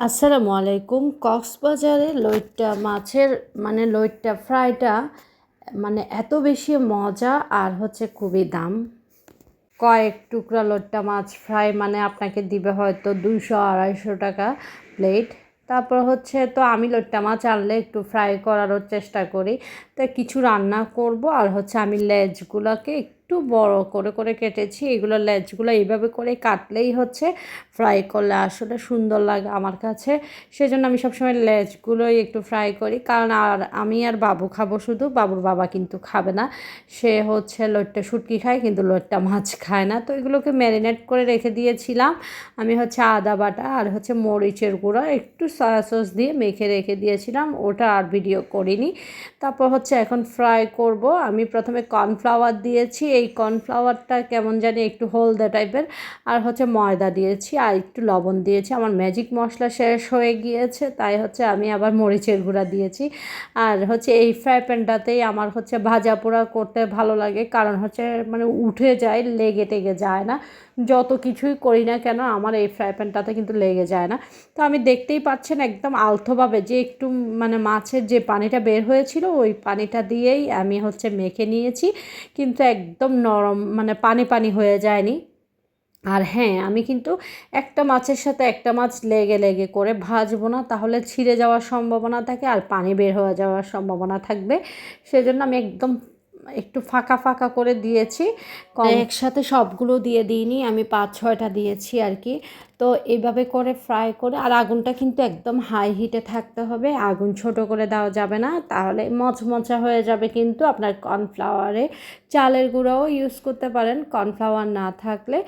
আসসালামু আলাইকুম। কক্সবাজারে লইট্টা মাছের মানে লইট্টা ফ্রাইটা মানে এত বেশি মজা আর হচ্ছে খুবই দাম। কয়েক টুকরা লইট্টা মাছ ফ্রাই মানে আপনাকে দিবে হয়তো দুশো আড়াইশো টাকা প্লেট। তারপর হচ্ছে তো আমি লইট্টা মাছ আনলে একটু ফ্রাই করারও চেষ্টা করি। তো কিছু রান্না করব আর হচ্ছে আমি লেজগুলোকে একটু বড় করে করে কেটেছি। এগুলো লেজগুলো এইভাবে করে কাটলেই হচ্ছে। ফ্রাই করলে আসলে সুন্দর লাগে আমার কাছে। সেজন্য আমি সবসময় লেজগুলোই একটু ফ্রাই করি। কারণ আর আমি আর বাবু খাব শুধু, বাবুর বাবা কিন্তু খাবে না। সে হচ্ছে লোটটা শুটকি খায়, কিন্তু লোটটা মাছ খায় না। তো এগুলোকে ম্যারিনেট করে রেখে দিয়েছিলাম। আমি হচ্ছে আদা বাটা আর হচ্ছে মরিচের গুঁড়ো একটু সয়া সস দিয়ে মেখে রেখে দিয়েছিলাম। ওটা আর ভিডিও করিনি। তারপর হচ্ছে এখন ফ্রাই করব। আমি প্রথমে কর্নফ্লাওয়ার দিয়েছি। এই কর্নফ্লাওয়ারটা কেমন জানি একটু হলদে টাইপের। আর হচ্ছে ময়দা দিয়েছি, আর একটু লবণ দিয়েছি। আমার ম্যাজিক মশলা শেষ হয়ে গিয়েছে, তাই হচ্ছে আমি আবার মরিচের গুঁড়া দিয়েছি। আর হচ্ছে এই ফ্রাই প্যানটাতেই আমার হচ্ছে ভাজা পোড়া করতে ভালো লাগে, কারণ হচ্ছে মানে উঠে যায়, লেগে টেগে যায় না। যত কিছুই করি না কেন, আমার এই ফ্রাই প্যানটাতে কিন্তু লেগে যায় না। তো আমি দেখতেই পাচ্ছেন একদম আলতোভাবে যে একটু মানে মাছের যে পানিটা বের হয়েছিল, ওই পানিটা দিয়েই আমি হচ্ছে মেখে নিয়েছি। কিন্তু একদম নরম মানে পানি পানি হয়ে যায়নি। আর হ্যাঁ আমি কিন্তু একটা মাছের সাথে একটা মাছ লেগে লেগে করে ভাজবো না, তাহলে ছিঁড়ে যাওয়ার সম্ভাবনা থাকে আর পানি বের হয়ে যাওয়ার সম্ভাবনা থাকবে। সেজন্য আমি একদম একটু ফাঁকা ফাঁকা করে দিয়েছি। একসাথে সবগুলো দিয়ে দিইনি, আমি পাঁচ ছয়টা দিয়েছি আর কি। তো এইভাবে করে ফ্রাই করে, আর আগুনটা কিন্তু একদম হাই হিটে থাকতে হবে। আগুন ছোট করে দেওয়া যাবে না, তাহলে মচমচা হয়ে যাবে কিন্তু আপনার কর্নফ্লাওয়ারে চালের গুঁড়োও ইউজ করতে পারেন কর্নফ্লাওয়ার না থাকলে।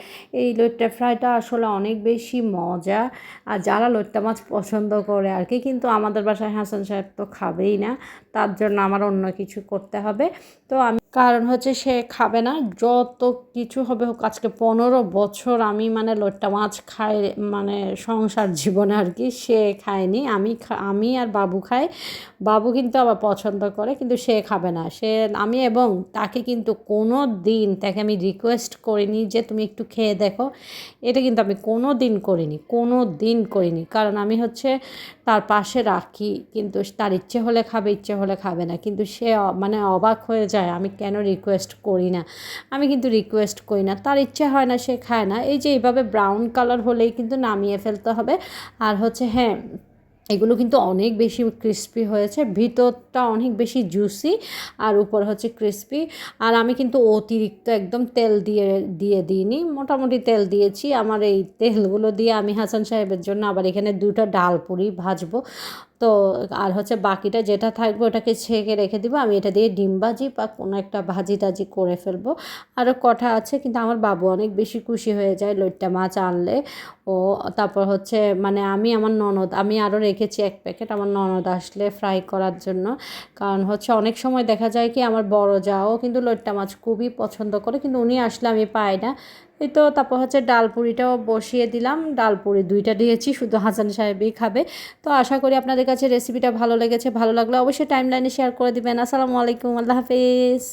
এই লইট্টা ফ্রাইটা আসলে অনেক বেশি মজা। আর যারা লইট্টা মাছ পছন্দ করে আর কি, কিন্তু আমাদের বাসায় হাসান সাহেব তো খাবেই না, তার জন্য আমার অন্য কিছু করতে হবে। তো আমি কারণ হচ্ছে সে খাবে না। যত কিছু হবে হোক, আজকে পনেরো বছর আমি মানে লোট্টা মাছ খাই মানে সংসার জীবনে আর কি, সে খায়নি। আমি আমি আর বাবু খাই। বাবু কিন্তু আবার পছন্দ করে, কিন্তু সে খাবে না। সে, আমি এবং তাকে কিন্তু কোনো দিন তাকে আমি রিকোয়েস্ট করিনি যে তুমি একটু খেয়ে দেখো। এটা কিন্তু আমি কোনো দিন করিনি কোনো দিন করিনি। কারণ আমি হচ্ছে তার পাশে রাখি, কিন্তু তার ইচ্ছে হলে খাবে, ইচ্ছে হলে খাবে না। কিন্তু সে মানে অবাক হয়ে যায়, আমি কেন রিকোয়েস্ট করি না? আমি কিন্তু রিকোয়েস্ট করি না। তার ইচ্ছে হয় না, সে খায় না। এই যে এইভাবে ব্রাউন কালার হলেই কিন্তু নামিয়ে ফেলতে হবে। আর হচ্ছে হ্যাঁ এগুলো কিন্তু অনেক বেশি ক্রিস্পি হয়েছে। ভিতরটা অনেক বেশি জুসি আর উপর হচ্ছে ক্রিস্পি আর আমি কিন্তু অতিরিক্ত একদম তেল দিয়ে দিয়ে দিইনি। মোটামুটি তেল দিয়েছি। আমার এই তেলগুলো দিয়ে আমি হাসান সাহেবের জন্য আবার এখানে দুটো ডাল পুরি ভাজবো। তো আর হচ্ছে বাকিটা যেটা থাকবে ওটাকে ছেঁকে রেখে দিব। আমি এটা দিয়ে ডিম ভাজি বা কোনো একটা ভাজি টাজি করে ফেলব। আরও কঠা আছে কিন্তু আমার বাবু অনেক বেশি খুশি হয়ে যায় লইট্টা মাছ আনলে। ও তারপর হচ্ছে মানে আমি আমার ননদ, আমি আরও রেখেছি এক প্যাকেট আমার ননদ আসলে ফ্রাই করার জন্য। কারণ হচ্ছে অনেক সময় দেখা যায় কি আমার বড় যাও কিন্তু লইট্টা মাছ খুবই পছন্দ করে কিন্তু উনি আসলে আমি পাই না। এই তো তারপর হচ্ছে ডাল পুরিটাও বসিয়ে দিলাম। ডাল পুরি দুইটা দিয়েছি, শুধু হাসান সাহেবই খাবে। তো আশা করি আপনাদের কাছে রেসিপিটা ভালো লেগেছে, ভালো লাগলে অবশ্যই টাইম লাইনে শেয়ার করে দিবেন। আসসালামু আলাইকুম, আল্লাহ হাফিজ।